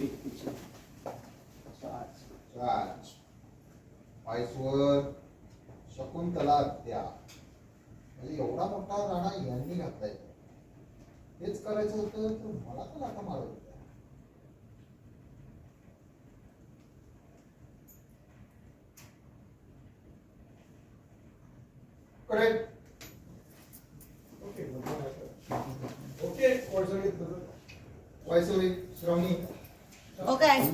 शेतीची राज पायसवर शकुंतला त्या म्हणजे एवढा मोठा राणा यांनी घातलाय. हेच करायचं होतं तर मला तर लाथा मारत होत्या. करेक्ट ओके ओके वायसवली श्रावणी आली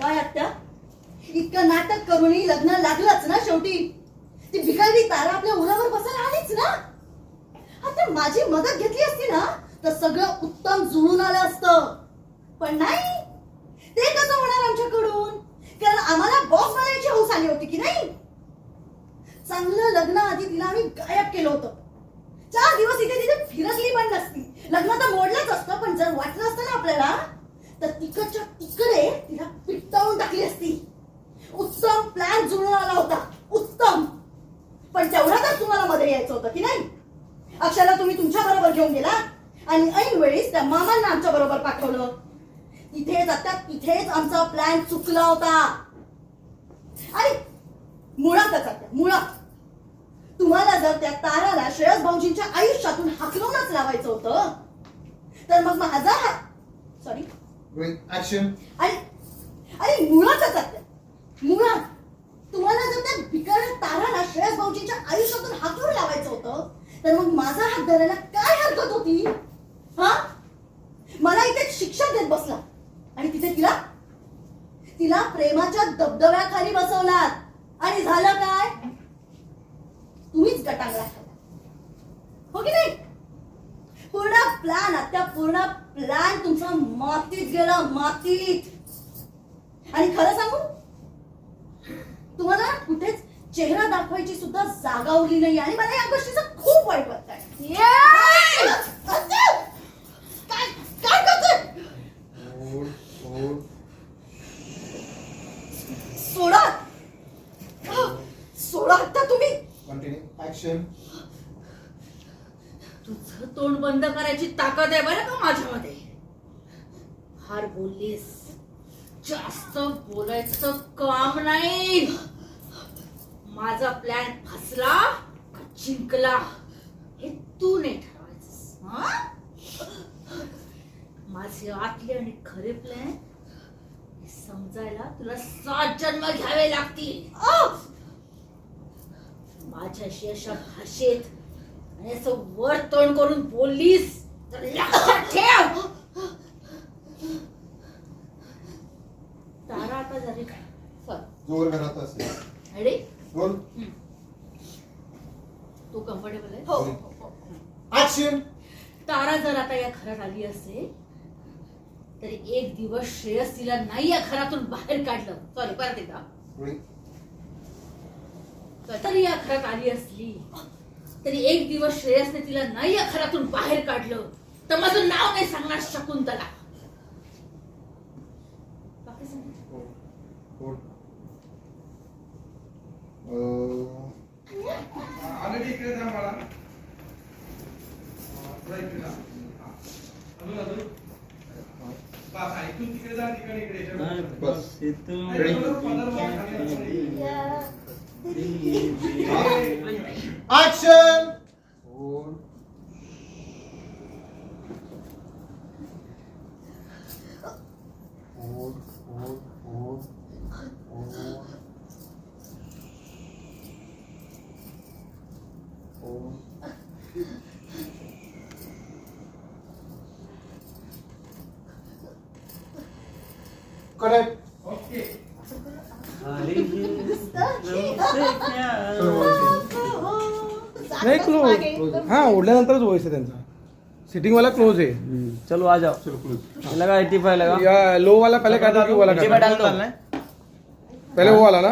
काय आत्या? इतकं नाटक करूनही लग्न लागलंच ना शेवटी. ती भिकारी तारा आपल्या उरावर बसायला आलीच ना. आता माझी मदत घेतली असती ना तर सगळं उत्तम जुळून आलं असतं. पण नाही. ते कसं होणार आमच्याकडून? कारण आम्हाला बॉस बनायची हौस आली होती की नाही? चांगलं लग्न आधी तिला आम्ही गायब केलं होतं. चार दिवस इथे तिथे फिरकली पण नसती. लग्न तर मोडलंच असतं पण जर वाटलं असतं ना आपल्याला तर तिकडच्या तिकडे तिला पिट्टावून टाकली असती. उत्तम प्लॅन जुळून आला होता. उत्तम. पण तेवढ्यातच तुम्हाला मध्ये यायचं होतं की नाही? अक्षरला तुम्ही तुमच्या बरोबर घेऊन गेला आणि ऐन वेळेस त्या मामांना आमच्या बरोबर पाठवलं. इथेच आता तिथेच आमचा प्लॅन चुकला होता. आणि मुळातच आता मुळात. तुम्हाला जर त्या ताराला श्रेयस भाऊजींच्या आयुष्यातून हाकलूनच लावायचं होतं तर मग माझा हा सॉरी आणि आणि मुळातच मुळात. तुम्हाला जर त्या बिकट ताराला श्रेयस भाऊजींच्या आयुष्यातून हाकलून लावायचं होतं तर मग माझा हात धरायला काय हरकत होती हा मला इथे शिक्षा देत बसला आणि तिथे तिला तिला प्रेमाच्या दबदब्याखाली बसवलात. आणि झालं काय? तुम्हीच गटांगळा ठेवला हो की नाही? पूर्ण प्लॅन आता पूर्ण प्लॅन तुमचा मातीत गेला मातीत. आणि खरं सांगू? तुम्हाला कुठेच चेहरा दाखवायची सुद्धा जागा उरली नाही. आणि मला या गोष्टीचा खूप वाईट वाटतंय. काय ऍक्शन तुझं तोंड बंद करायची ताकद आहे बरं का माझ्यामध्ये? फार बोललीस. जास्त बोलायचं काम नाही. माझा प्लॅन फसला का जिंकला हे तू नाही ठरवायचं माझे आतले आणि खरे प्लॅन समजायला तुला सात जन्म घ्यावे लागतील. माझ्याशी अशा भाषेत आणि असं वर तोंड करून बोललीस तर लक्षात ठेव. तारा आता जरी जोर घरात असेल. रेडी रोल तू कम्फर्टेबल आहे? हो, हो, हो. ऍक्शन तारा जर आता या घरात आली असेल तरी एक दिवस श्रेयस तिला नाही या घरातून बाहेर काढलं. सॉरी परत एकदा. तरी या घरात आली असली तरी एक दिवस श्रेयसने तिला नाही या घरातून बाहेर काढलं तर माझं नाव नाही सांगणार शकुंतला. आलं इकडे जा मला हा. बस इथून तिकडे जा तिकडे इकडे याच्यावर. बस. Action! One. One, one, one, one. One. Correct. Okay. Hare Krishna, Krishna, Krishna. नाही क्लोज हा ओढल्यानंतरच वॉइस आहे त्यांचा. सिटिंग वाला क्लोज है चलो आ जाओ लगा एट्टी फाइव लगा या लो वाला पहले काटा कि वो वाला नीचे पे काटा डाल दो पहले वो वाला ना?